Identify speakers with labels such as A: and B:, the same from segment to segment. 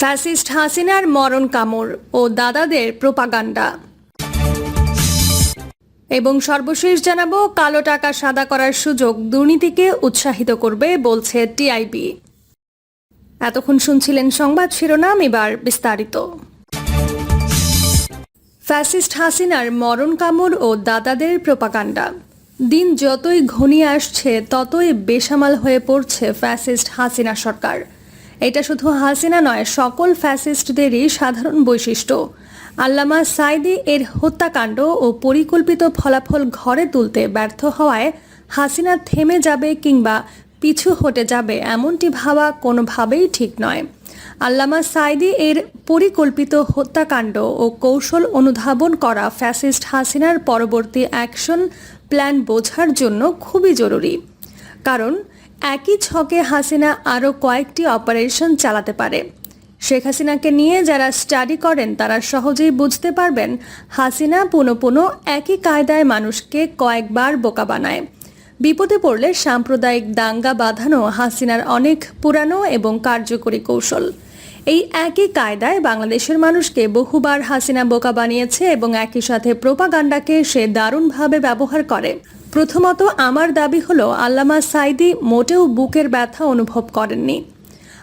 A: Fascist হাসিনার মরণ কামড় ও দাদাদের প্রোপাগান্ডা। এবং সর্বশেষ জানাব, কালো টাকা সাদা করার সুযোগ দুর্নীতিকে উৎসাহিত করবে বলছে টিআইবি। এতক্ষণ শুনছিলেন সংবাদ শিরোনাম, এবার বিস্তারিত। ফ্যাসিস্ট হাসিনার মরণ কামড় ও দাদাদের প্রোপাগান্ডা। দিন যতই ঘনিয়ে আসছে, ততই বেসামাল হয়ে পড়ছে ফ্যাসিস্ট হাসিনা সরকার। এটা শুধু হাসিনা নয়, সকল ফ্যাসিস্টদেরই সাধারণ বৈশিষ্ট্য। আল্লামা সাইদি এর হত্যাকাণ্ড ও পরিকল্পিত ফলাফল ঘরে তুলতে ব্যর্থ হওয়ায় হাসিনা থেমে যাবে কিংবা পিছু হটে যাবে এমনটি ভাবা কোনোভাবেই ঠিক নয়। আল্লামা সাইদি এর পরিকল্পিত হত্যাকাণ্ড ও কৌশল অনুধাবন করা ফ্যাসিস্ট হাসিনার পরবর্তী অ্যাকশন প্ল্যান বোঝার জন্য খুবই জরুরি। কারণ একই ছকে হাসিনা আরও কয়েকটি অপারেশন চালাতে পারে। শেখ হাসিনাকে নিয়ে যারা স্টাডি করেন, তারা সহজেই বুঝতে পারবেন হাসিনা পুনঃ পুনঃ একই কায়দায় মানুষকে কয়েকবার বোকা বানায়। বিপদে পড়লে সাম্প্রদায়িক দাঙ্গা বাঁধানো হাসিনার অনেক পুরানো এবং কার্যকরী কৌশল। এই একই কায়দায় বাংলাদেশের মানুষকে বহুবার হাসিনা বোকা বানিয়েছে এবং একই সাথে প্রোপাগান্ডাকে সে দারুণভাবে ব্যবহার করে। প্রথমত আমার দাবি হলো আল্লামা সাইদি মোটেও বুকের ব্যথা অনুভব করেননি।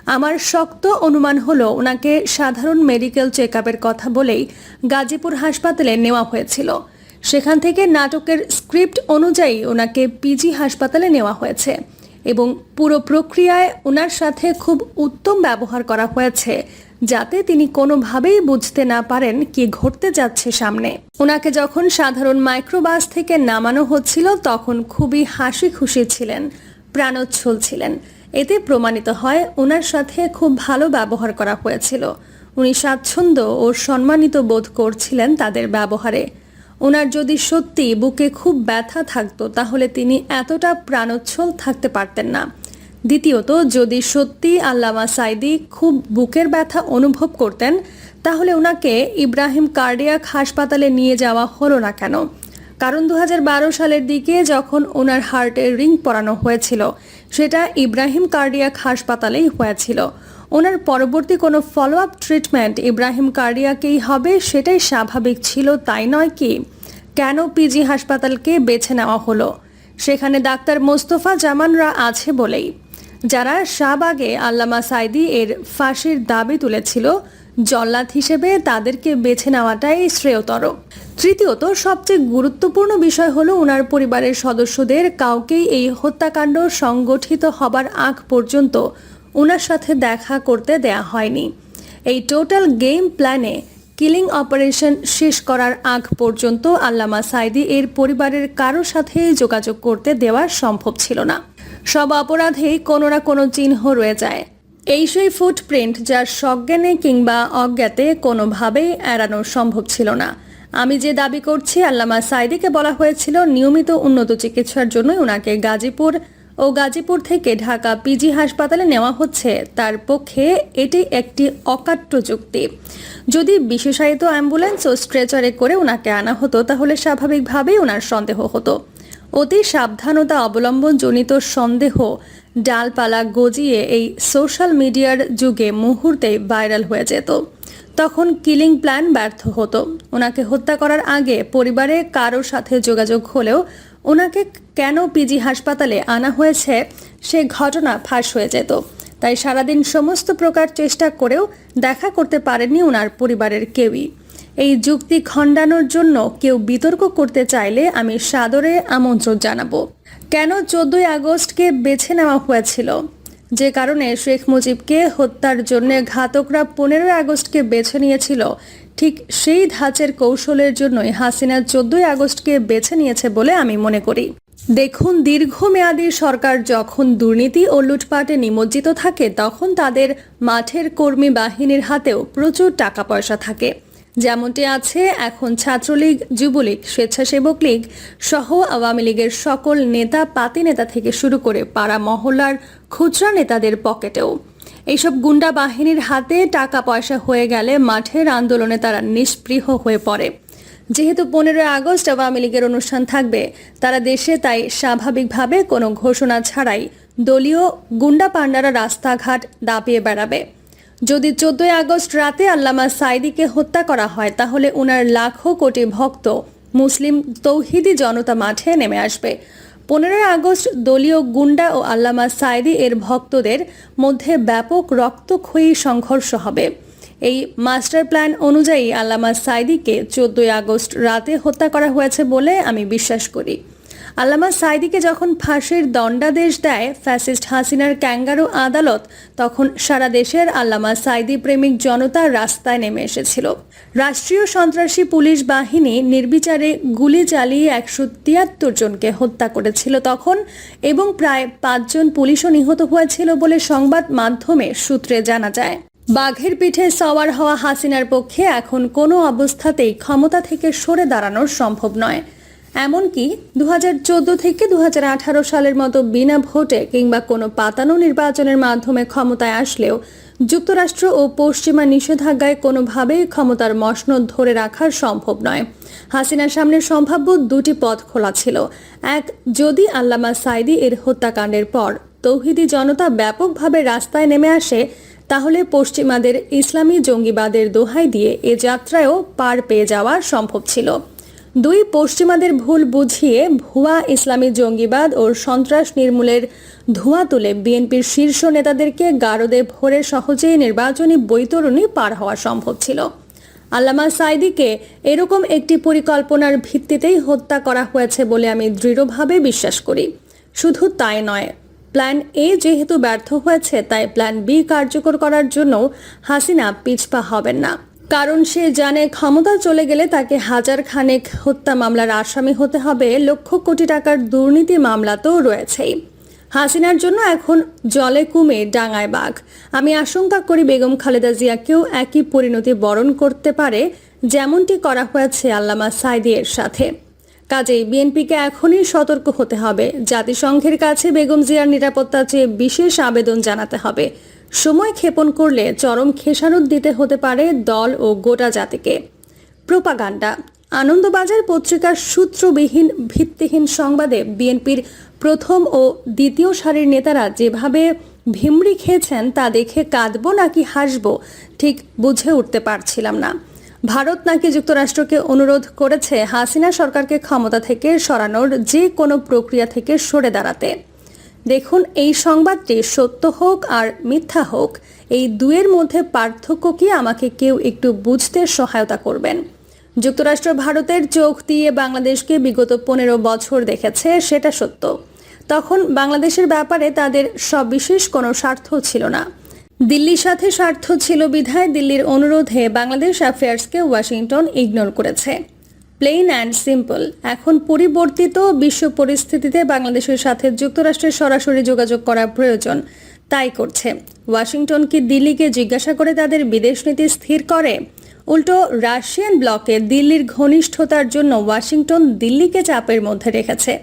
A: আমার শক্ত অনুমান হলো ওনাকে সাধারণ মেডিকেল চেক কথা বলেই গাজীপুর হাসপাতালে নেওয়া হয়েছিল। সেখান থেকে নাটকের স্ক্রিপ্ট অনুযায়ী ওনাকে পিজি হাসপাতালে নেওয়া হয়েছে এবং পুরো প্রক্রিয়ায় ওনার সাথে খুব উত্তম ব্যবহার করা হয়েছে যাতে তিনি কোনোভাবেই বুঝতে না পারেন কি ঘটতে যাচ্ছে সামনে। ওনাকে যখন সাধারণ মাইক্রোবাস থেকে নামানো হচ্ছিল, তখন খুবই হাসি খুশি ছিলেন, প্রাণোচ্ছল ছিলেন। এতে প্রমাণিত হয়, ওনার সাথে খুব ভালো ব্যবহার করা হয়েছিল। উনি স্বাচ্ছন্দ্য ও সম্মানিত বোধ করছিলেন তাদের ব্যবহারে। ওনার যদি সত্যি বুকে খুব ব্যথা থাকতো, তাহলে তিনি এতটা প্রাণোচ্ছল থাকতে পারতেন না। দ্বিতীয়ত, যদি সত্যি আল্লামা সাইদি খুব বুকের ব্যথা অনুভব করতেন, তাহলে ওনাকে ইব্রাহিম কার্ডিয়াক হাসপাতালে নিয়ে যাওয়া হলো না কেন? কারণ দু হাজার বারো সালের দিকে যখন ওনার হার্টের রিং পরানো হয়েছিল, সেটা ইব্রাহিম কার্ডিয়াক হাসপাতালেই হয়েছিল। ওনার পরবর্তী কোনো ফলো আপ ট্রিটমেন্ট ইব্রাহিম কার্ডিয়াকেই হবে সেটাই স্বাভাবিক ছিল, তাই নয় কি? কেন পিজি হাসপাতালকে বেছে নেওয়া হলো? সেখানে ডাক্তার মোস্তফা জামানরা আছে বলেই। যারা শাহবাগে আল্লামা সাইদি এর ফাঁসির দাবি তুলেছিল, জল্লাদ হিসেবে তাদেরকে বেছে নেওয়াটাই শ্রেয়তর। তৃতীয়ত, সবচেয়ে গুরুত্বপূর্ণ বিষয় হলো ওনার পরিবারের সদস্যদের কাউকেই এই হত্যাকাণ্ড সংগঠিত হবার আগ পর্যন্ত ওনার সাথে দেখা করতে দেয়া হয়নি। এই টোটাল গেম প্ল্যানে কিলিং অপারেশন শেষ করার আগ পর্যন্ত আল্লামা সাইদি এর পরিবারের কারও সাথে যোগাযোগ করতে দেওয়া সম্ভব ছিল না। সব অপরাধেই কোনো না কোনো চিহ্ন রয়ে যায়। এই সেই ফুটপ্রিন্ট যার সজ্ঞানে কিংবা অজ্ঞাতে কোনোভাবেই এড়ানো সম্ভব ছিল না। আমি যে দাবি করছি, আল্লামা সাইদিকে বলা হয়েছিল, নিয়মিত উন্নত চিকিৎসার জন্যই ওনাকে গাজীপুর ও গাজীপুর থেকে ঢাকা পিজি হাসপাতালে নেওয়া হচ্ছে। তার পক্ষে এটি একটি অকাট্য যুক্তি যদি বিশেষায়িত অ্যাম্বুলেন্স ও স্ট্রেচারে করে ওনাকে আনা হতো, তাহলে স্বাভাবিকভাবেই ওনার সন্দেহ হতো। অতি সাবধানতা অবলম্বন জনিত সন্দেহ ডালপালা গজিয়ে এই সোশ্যাল মিডিয়ার যুগে মুহূর্তেই ভাইরাল হয়ে যেত। তখন কিলিং প্ল্যান ব্যর্থ হতো। ওনাকে হত্যা করার আগে পরিবারে কারও সাথে যোগাযোগ হলেও ওনাকে কেন পিজি হাসপাতালে আনা হয়েছে, সে ঘটনা ফাঁস হয়ে যেত। তাই সারাদিন সমস্ত প্রকার চেষ্টা করেও দেখা করতে পারেননি ওনার পরিবারের কেউই। এই যুক্তি খণ্ডানোর জন্য কেউ বিতর্ক করতে চাইলে আমি সাদরে আমন্ত্রণ জানাব। কেন চোদ্দই আগস্টকে বেছে নেওয়া হয়েছিল? যে কারণে শেখ মুজিবকে হত্যার জন্য ঘাতকরা পনেরোই আগস্টকে বেছে নিয়েছিল, ঠিক সেই ধাঁচের কৌশলের জন্যই হাসিনা চোদ্দই আগস্টকে বেছে নিয়েছে বলে আমি মনে করি। দেখুন, দীর্ঘমেয়াদী সরকার যখন দুর্নীতি ও লুটপাটে নিমজ্জিত থাকে, তখন তাদের মাঠের কর্মী বাহিনীর হাতেও প্রচুর টাকা পয়সা থাকে। যেমনটি আছে, এখন ছাত্রলীগ, যুবলীগ, স্বেচ্ছাসেবক লীগ সহ আওয়ামী লীগের সকল নেতা, পাতি নেতা থেকে শুরু করে পাড়া মহল্লার খুচরা নেতাদের পকেটেও। এইসব গুন্ডা বাহিনীর হাতে টাকা পয়সা হয়ে গেলে মাঠের আন্দোলনে তারা নিষ্পৃহ হয়ে পড়ে। যেহেতু পনেরোই আগস্ট আওয়ামী লীগের অনুষ্ঠান থাকবে, তারা দেশে তাই স্বাভাবিকভাবে কোনো ঘোষণা ছাড়াই দলীয় গুন্ডা পান্ডারা রাস্তাঘাট দাপিয়ে বেড়াবে। যদি চোদ্দই আগস্ট রাতে আল্লামা সাইদিকে হত্যা করা হয়, তাহলে উনার লাখো কোটি ভক্ত মুসলিম তৌহিদি জনতা মাঠে নেমে আসবে। পনেরোই আগস্ট দলীয় গুন্ডা ও আল্লামা সাইদি এর ভক্তদের মধ্যে ব্যাপক রক্তক্ষয়ী সংঘর্ষ হবে। এই মাস্টার প্ল্যান অনুযায়ী আল্লামা সাইদিকে চোদ্দই আগস্ট রাতে হত্যা করা হয়েছে বলে আমি বিশ্বাস করি। আল্লামা সাইদিকে যখন ফাঁসির দণ্ডাদেশ দেয় ফ্যাসিস্ট হাসিনার ক্যাঙ্গারু আদালত, তখন সারা দেশের আল্লামা সাইদি প্রেমিক জনতা রাস্তায় নেমে এসেছিল। রাষ্ট্রীয় সন্ত্রাসী পুলিশ বাহিনী নির্বিচারে গুলি চালিয়ে একশো তিয়াত্তর জনকে হত্যা করেছিল তখন এবং প্রায় পাঁচজন পুলিশও নিহত হয়েছিল বলে সংবাদ মাধ্যমে সূত্রে জানা যায়। বাঘের পিঠে সওয়ার হওয়া হাসিনার পক্ষে এখন কোনো অবস্থাতেই ক্ষমতা থেকে সরে দাঁড়ানো সম্ভব নয়। এমনকি দু হাজার চোদ্দ থেকে দু হাজার আঠারো সালের মতো বিনা ভোটে কিংবা কোনো পাতানো নির্বাচনের মাধ্যমে ক্ষমতায় আসলেও যুক্তরাষ্ট্র ও পশ্চিমা নিষেধাজ্ঞায় কোনোভাবেই ক্ষমতার মসনদ ধরে রাখা সম্ভব নয়। হাসিনার সামনে সম্ভাব্য দুটি পথ খোলা ছিল। এক, যদি আল্লামা সাইদি এর হত্যাকাণ্ডের পর তৌহিদি জনতা ব্যাপকভাবে রাস্তায় নেমে আসে, তাহলে পশ্চিমাদের ইসলামী জঙ্গিবাদের দোহাই দিয়ে এ যাত্রায়ও পার পেয়ে যাওয়া সম্ভব ছিল। দুই পশ্চিমাদের ভুল বুঝিয়ে ভুয়া ইসলামী জঙ্গিবাদ ও সন্ত্রাস নির্মূলের ধোঁয়া তুলে বিএনপির শীর্ষ নেতাদেরকে গারদে ভরে সহজেই নির্বাচনী বৈতরণী পার হওয়া সম্ভব ছিল। আল্লামা সাইদিকে এরকম একটি পরিকল্পনার ভিত্তিতেই হত্যা করা হয়েছে বলে আমি দৃঢ়ভাবে বিশ্বাস করি। শুধু তাই নয়, প্ল্যান এ যেহেতু ব্যর্থ হয়েছে, তাই প্ল্যান বি কার্যকর করার জন্য হাসিনা পিছপা হবেন না। কারণ সে জানে ক্ষমতা চলে গেলে তাকে হাজার খানেক হত্যা মামলার আসামি হতে হবে। লক্ষ কোটি টাকার দুর্নীতি মামলা তো রয়েছেই। হাসিনার জন্য এখন জলে কুমে ডাঙায় বাঘ। আমি আশঙ্কা করি বেগম খালেদা জিয়াকেও একই পরিণতি বরণ করতে পারে, যেমনটি করা হয়েছে আল্লামা সাইদিয়ের সাথে। কাজেই বিএনপিকে এখনই সতর্ক হতে হবে। জাতিসংঘের কাছে বেগম জিয়ার নিরাপত্তা চেয়ে বিশেষ আবেদন জানাতে হবে। সময় ক্ষেপণ করলে চরম খেসারত দিতে হতে পারে দল ও গোটা জাতিকে। প্রোপাগান্ডা। আনন্দবাজার পত্রিকার সূত্রবিহীন ভিত্তিহীন সংবাদে বিএনপির প্রথম ও দ্বিতীয় সারির নেতারা যেভাবে ভিমড়ি খেয়েছেন তা দেখে কাঁদবো নাকি হাসব ঠিক বুঝে উঠতে পারছিলাম না। ভারত নাকি যুক্তরাষ্ট্রকে অনুরোধ করেছে হাসিনা সরকারকে ক্ষমতা থেকে সরানোর যে কোনো প্রক্রিয়া থেকে সরে দাঁড়াতে। দেখুন, এই সংবাদটি সত্য হোক আর মিথ্যা হোক, এই দুয়ের মধ্যে পার্থক্য কি আমাকে কেউ একটু বুঝতে সহায়তা করবেন? যুক্তরাষ্ট্র ভারতের চোখ দিয়ে বাংলাদেশকে বিগত পনেরো বছর দেখেছে, সেটা সত্য। তখন বাংলাদেশের ব্যাপারে তাদের সবিশেষ কোনো স্বার্থ ছিল না। দিল্লির সাথে স্বার্থ ছিল বিধায় দিল্লির অনুরোধে বাংলাদেশ অ্যাফেয়ার্সকে ওয়াশিংটন ইগনোর করেছে। প্লেন অ্যান্ড সিম্পল এখন পরিবর্তিত বিশ্ব পরিস্থিতিতে বাংলাদেশের সাথে যুক্তরাষ্ট্রের সরাসরি যোগাযোগ করা প্রয়োজন। তাই করছে। ওয়াশিংটন কি দিল্লিকে জিজ্ঞাসা করে তাদের বিদেশ নীতি স্থির করে? উল্টো, রাশিয়ান ব্লকে দিল্লির ঘনিষ্ঠতার জন্য ওয়াশিংটন দিল্লিকে চাপের মধ্যে রেখেছে।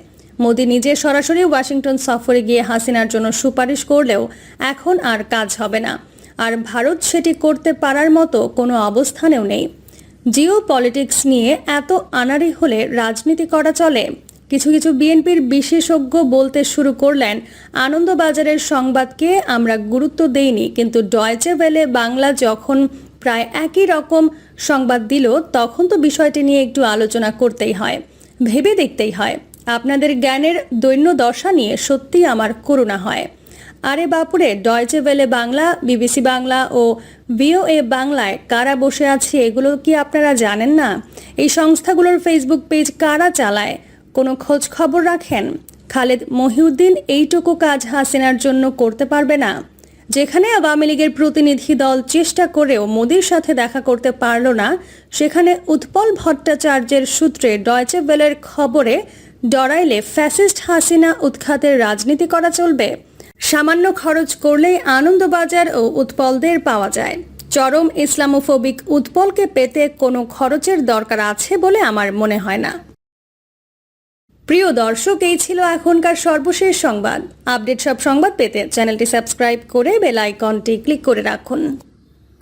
A: মোদী নিজে সরাসরি ওয়াশিংটন সফরে গিয়ে হাসিনার জন্য সুপারিশ করলেও এখন আর কাজ হবে না। আর ভারত সেটি করতে পারার মতো কোনো অবস্থানেও নেই। জিও পলিটিক্স নিয়ে এত আনারি হলে রাজনীতি করা চলে। কিছু কিছু বিএনপির বিশেষজ্ঞ বলতে শুরু করলেন, আনন্দবাজারের সংবাদকে আমরা গুরুত্ব দেইনি, কিন্তু ডয়চে ভেলে বাংলা যখন প্রায় একই রকম সংবাদ দিল, তখন তো বিষয়টি নিয়ে একটু আলোচনা করতেই হয়, ভেবে দেখতেই হয়। আপনাদের জ্ঞানের দৈন্য দশা নিয়ে সত্যিই আমার করুণা হয়। আরে বাপুরে Deutsche Welle Bangla BBC Bangla ও ভিওএ বাংলায় কারা বসে আছে এগুলো কি আপনারা জানেন না? এই সংস্থাগুলোর ফেসবুক পেজ কারা চালায়? কোনো খোঁজ খবর রাখেন? খালেদ মহিউদ্দিন এইটুকু কাজ হাসিনার জন্য করতে পারবে না। যেখানে আওয়ামী লীগের প্রতিনিধি দল চেষ্টা করেও মোদির সাথে দেখা করতে পারল না, সেখানে উৎপল ভট্টাচার্যের সূত্রে ডয়চে ভেলের খবরে ডরাইলে ফ্যাসিস্ট হাসিনা উৎখাতের রাজনীতি করা চলবে। সামান্য খরচ করলেই আনন্দবাজার ও উৎপলদের পাওয়া যায়। চরম ইসলামোফোবিক উৎপলকে পেতে কোনো খরচের দরকার আছে বলে আমার মনে হয় না। প্রিয় দর্শক, এই ছিল এখনকার সর্বশেষ সংবাদ। আপডেট সব সংবাদ পেতে চ্যানেলটি সাবস্ক্রাইব করে বেল আইকনটি ক্লিক করে রাখুন।